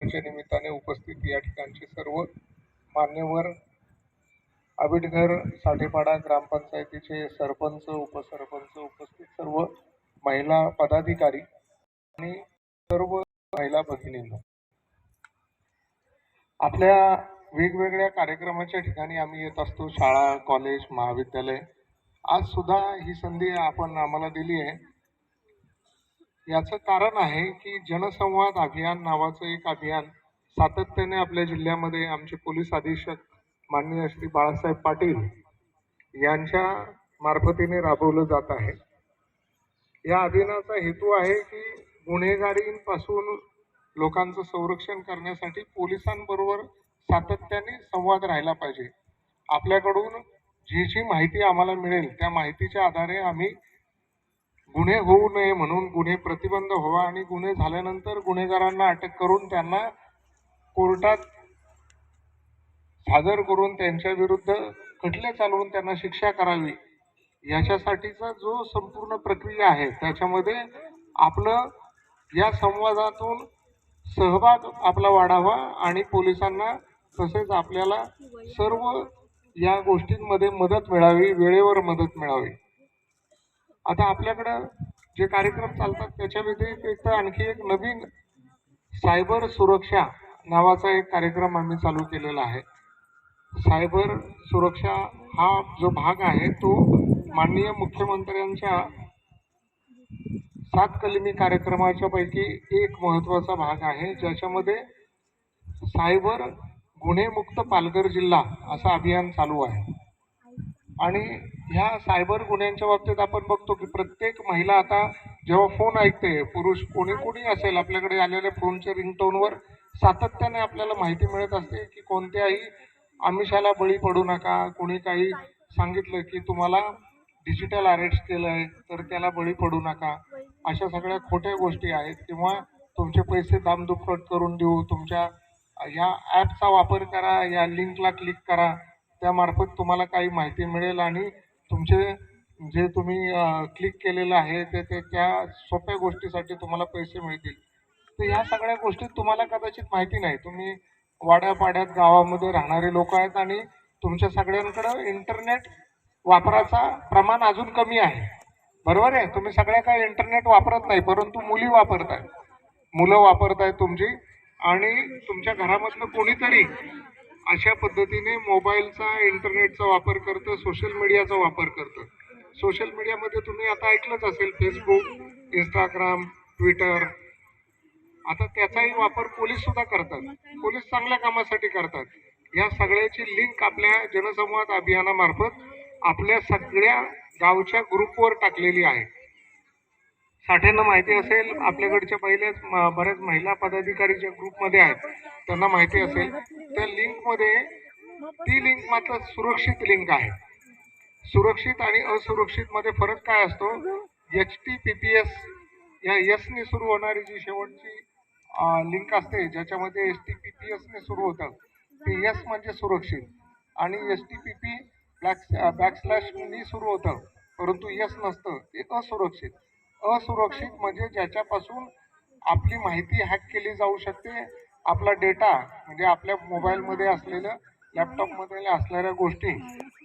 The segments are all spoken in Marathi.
च्या निमित्ताने उपस्थित या ठिकाणचे सर्व मान्यवर आबिटघर साठेपाडा ग्रामपंचायतीचे सरपंच उपसरपंच उपस्थित सर्व महिला पदाधिकारी आणि सर्व महिला भगिनींना. आपल्या वेगवेगळ्या कार्यक्रमाच्या ठिकाणी आम्ही येत असतो. शाळा कॉलेज महाविद्यालय. आज सुद्धा ही संधी आपण आम्हाला दिली आहे. याचं कारण आहे की जनसंवाद अभियान नावाचं एक अभियान सातत्याने आपल्या जिल्ह्यामध्ये आमचे पोलीस अधीक्षक माननीय श्री बाळासाहेब पाटील यांच्या मार्फतीने राबवलं जात आहे. या अभियानाचा हेतू आहे की गुन्हेगारींपासून लोकांचं संरक्षण करण्यासाठी पोलिसांबरोबर सातत्याने संवाद राहिला पाहिजे. आपल्याकडून जी जी माहिती आम्हाला मिळेल त्या माहितीच्या आधारे आम्ही गुन्हे होऊ नये म्हणून गुन्हे प्रतिबंध व्हावा आणि गुन्हे झाल्यानंतर गुन्हेगारांना अटक करून त्यांना कोर्टात सादर करून त्यांच्या विरुद्ध खटले चालवून त्यांना शिक्षा करावी. याच्यासाठीचा जो संपूर्ण प्रक्रिया आहे त्याच्यामध्ये आपलं या संवादातून सहभाग आपला वाढावा आणि पोलिसांना तसेच आपल्याला सर्व या गोष्टींमध्ये मदत मिळावी वेळेवर मदत मिळावी. आता आपल्याकडं जे कार्यक्रम चालतात त्याच्या व्यतिरिक्त आणखी एक नवीन सायबर सुरक्षा नावाचा एक कार्यक्रम आम्ही चालू केलेला आहे. सायबर सुरक्षा हा जो भाग आहे तो माननीय मुख्यमंत्र्यांच्या सात कलमी कार्यक्रमाच्या पैकी एक महत्त्वाचा भाग आहे ज्याच्यामध्ये सायबर गुन्हेमुक्त पालघर जिल्हा असं अभियान चालू आहे. आणि ह्या सायबर गुन्ह्यांच्या बाबतीत आपण बघतो की प्रत्येक महिला आता जेव्हा फोन ऐकते पुरुष कोणी कोणी असेल आपल्याकडे आलेल्या फोनच्या रिंगटोनवर सातत्याने आपल्याला माहिती मिळत असते की कोणत्याही आमिषाला बळी पडू नका. कोणी काही सांगितलं की तुम्हाला डिजिटल अरेस्ट आहे तर त्याला बळी पडू नका. अशा सगळ्या खोट्या गोष्टी आहेत. किंवा तुमचे पैसे दामदुप्पट करून देऊ तुमच्या ह्या ॲपचा वापर करा या लिंकला क्लिक करा. त्यामार्फत तुम्हाला काही माहिती मिळेल आणि तुमचे जे तुम्ही क्लिक केलेलं आहे ते ते त्या सोप्या गोष्टीसाठी तुम्हाला पैसे मिळतील. तर ह्या सगळ्या गोष्टी तुम्हाला कदाचित माहिती नाही. तुम्ही वाड्यापाड्यात गावामध्ये राहणारे लोक आहेत आणि तुमच्या सगळ्यांकडं इंटरनेट वापराचा प्रमाण अजून कमी आहे. बरोबर आहे? तुम्ही सगळ्या काही इंटरनेट वापरत नाही परंतु मुली वापरताय मुलं वापरतायत तुमची आणि तुमच्या घरामधलं कोणीतरी अशा पद्धतीने मोबाईलचा इंटरनेटचा वापर करतं सोशल मीडियाचा वापर करतं. सोशल मीडियामध्ये तुम्ही आता ऐकलंच असेल फेसबुक इंस्टाग्राम ट्विटर आता त्याचाही वापर पोलीस सुद्धा करतात. पोलीस चांगल्या कामासाठी करतात. या सगळ्याची लिंक आपल्या जनसंवाद अभियानामार्फत आपल्या सगळ्या गावच्या ग्रुपवर टाकलेली आहे. साठ्यांना माहिती असेल आपल्याकडच्या पहिल्याच म- बऱ्याच महिला पदाधिकारी ज्या ग्रुपमध्ये आहेत त्यांना माहिती असेल. त्या लिंकमध्ये ती लिंक मात्र सुरक्षित लिंक आहे. सुरक्षित आणि असुरक्षित मध्ये फरक काय असतो? H T T P S या यसने सुरू होणारी जी शेवटची लिंक असते ज्याच्यामध्ये एस टी पी पी एसने सुरू होतं ते यस म्हणजे सुरक्षित. आणि H T T P back बॅकस्लॅशनी सुरू होतं परंतु यस नसतं ते असुरक्षित. असुरक्षित म्हणजे ज्याच्यापासून आपली माहिती हॅक केली जाऊ शकते आपला डेटा म्हणजे आपल्या मोबाईलमध्ये असलेलं लॅपटॉपमध्ये असणाऱ्या गोष्टी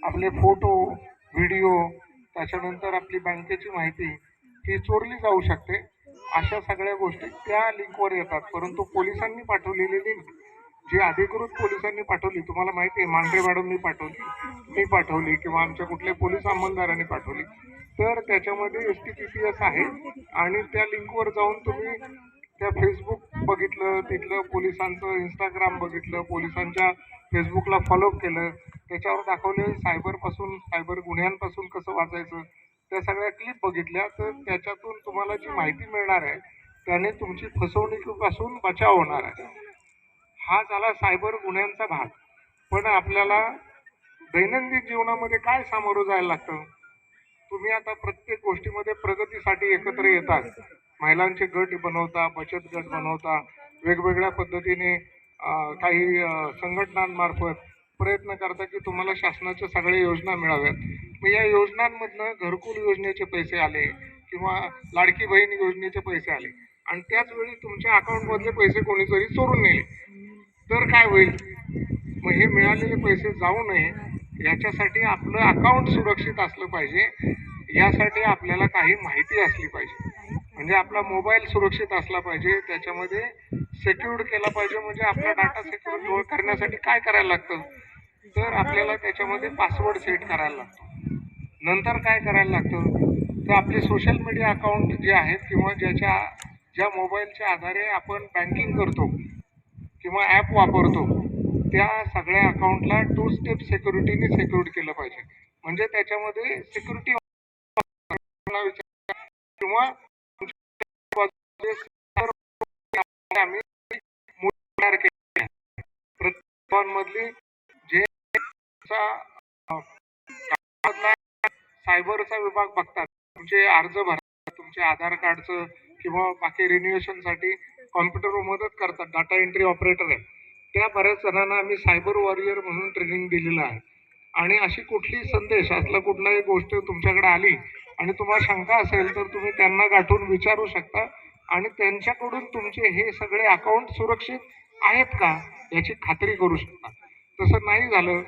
आपले फोटो व्हिडिओ त्याच्यानंतर आपली बँकेची माहिती ही चोरली जाऊ शकते. अशा सगळ्या गोष्टी त्या लिंकवर येतात. परंतु पोलिसांनी पाठवलेली लिंक जी अधिकृत पोलिसांनी पाठवली तुम्हाला माहिती आहे मांढरे मॅडमनी पाठवली मी पाठवली किंवा आमच्या कुठल्या पोलीस अंमलदारांनी पाठवली. तर त्याच्यामध्ये H T T P S आहे आणि त्या लिंकवर जाऊन तुम्ही त्या फेसबुक बघितलं तिथलं पोलिसांचं इंस्टाग्राम बघितलं पोलिसांच्या फेसबुकला फॉलो केलं. त्याच्यावर दाखवले सायबरपासून सायबर गुन्ह्यांपासून कसं वाचायचं. त्या सगळ्या क्लिप बघितल्या. तर त्याच्यातून तुम्हाला जी माहिती मिळणार आहे त्याने तुमची फसवणुकीपासून बचाव होणार आहे. हा झाला सायबर गुन्ह्यांचा भाग. पण आपल्याला दैनंदिन जीवनामध्ये काय सामोरं जायला लागतं? तुम्ही आता प्रत्येक गोष्टीमध्ये प्रगतीसाठी एकत्र येतात. महिलांचे गट बनवता बचत गट बनवता वेगवेगळ्या पद्धतीने काही संघटनांमार्फत प्रयत्न करता की तुम्हाला शासनाच्या सगळ्या योजना मिळाव्यात. मग या योजनांमधनं घरकुल योजनेचे पैसे आले किंवा लाडकी बहीण योजनेचे पैसे आले. आणि त्याच वेळी तुमच्या अकाउंटमधले पैसे कोणीतरी चोरून नेले. तर काय होईल? मग हे मिळालेले पैसे जाऊ नये याच्यासाठी आपलं अकाउंट सुरक्षित असलं पाहिजे. यासाठी आपल्याला काही माहिती असली पाहिजे. म्हणजे आपला मोबाईल सुरक्षित असला पाहिजे त्याच्यामध्ये सेक्युर्ड केला पाहिजे म्हणजे आपला डाटा सेक्युर करण्यासाठी काय करायला लागतं? तर आपल्याला त्याच्यामध्ये पासवर्ड सेट करायला लागतो. नंतर काय करायला लागतं? तर आपले सोशल मीडिया अकाउंट जे आहेत किंवा ज्याच्या ज्या मोबाईलच्या आधारे आपण बँकिंग करतो किंवा ॲप वापरतो त्या सगळ्या अकाउंटला टू स्टेप सेक्युरिटीने सेक्युर्ड केलं पाहिजे. म्हणजे त्याच्यामध्ये सिक्युरिटी किंवा आम्ही तयार केले आहे. जे सायबरचा विभाग बघतात. तुमचे अर्ज भरतात तुमचे आधार कार्डचं किंवा बाकी रिन्युएशनसाठी कॉम्प्युटरवर मदत करतात डाटा एंट्री ऑपरेटर आहे. त्या बऱ्याच जणांना आम्ही सायबर वॉरियर म्हणून ट्रेनिंग दिलेलं आहे. आणि अशी कुठली संदेश असला कुठलाही गोष्ट तुमच्याकडे आली आणि तुम्हाला शंका असेल तर तुम्ही त्यांना गाठून विचारू शकता. आणि त्यांच्याकडून तुमचे हे सगळे अकाउंट सुरक्षित आहेत का याची खात्री करू शकता. तसं नाही झालं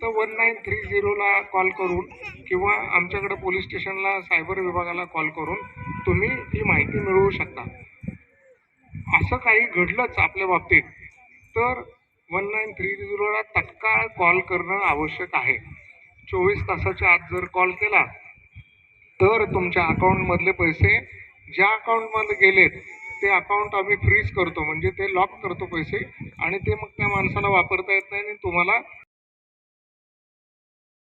तर वन नाईन थ्री झिरोला कॉल करून किंवा आमच्याकडे पोलीस स्टेशनला सायबर विभागाला कॉल करून तुम्ही ही माहिती मिळवू शकता. असं काही घडलंच आपल्या बाबतीत. तर वन नाईन थ्री झिरोला तत्काळ कॉल करणं आवश्यक आहे. चोवीस तासाच्या आत जर कॉल केला तर तुमच्या अकाउंटमधले पैसे ज्या अकाउंटमध्ये गेलेत ते अकाउंट आम्ही फ्रीज करतो. म्हणजे ते लॉक करतो पैसे आणि ते मग त्या माणसाला वापरता येत नाही आणि तुम्हाला